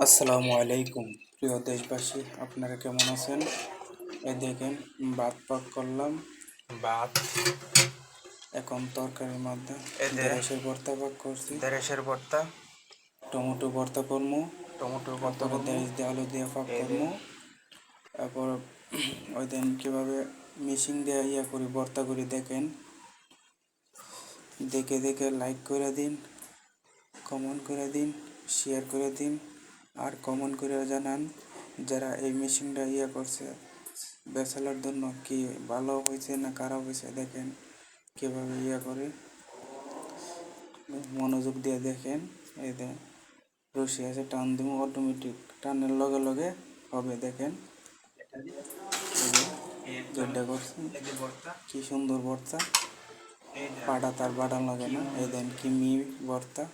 আসসালামু আলাইকুম। প্রিয় দেশবাসী আপনারা কেমন আছেন? এই দেখেন ভাত পাক করলাম। ভাত। এখন তরকারির মধ্যে এই যে- ভর্তা পাক করছি। দেড়েশের ভর্তা। টমেটো ভর্তা করব টমেটো ভর্তা। দেশ দিয়ে আলু দিয়ে পাক করব তারপর ওই দিন কীভাবে মিশিং দিয়ে ইয়ে করি ভর্তা করি দেখেন। দেখে দেখে লাইক করে দিন কমেন্ট করে দিন শেয়ার করে দিন। আর কমন করে জানান, যারা এই মেশিনটা ইয়ে করছে বেচালার জন্য কি ভালো হয়েছে না খারাপ হয়েছে দেখেন কীভাবে ইয়ে করে। মনোযোগ দিয়ে দেখেন দেখ রশি আছে, টান দিব অটোমেটিক টানের লগে লগে হবে, দেখেন। কি সুন্দর যে পাটা তার বাটা লাগে না, এই দেন কি মি ভর্তা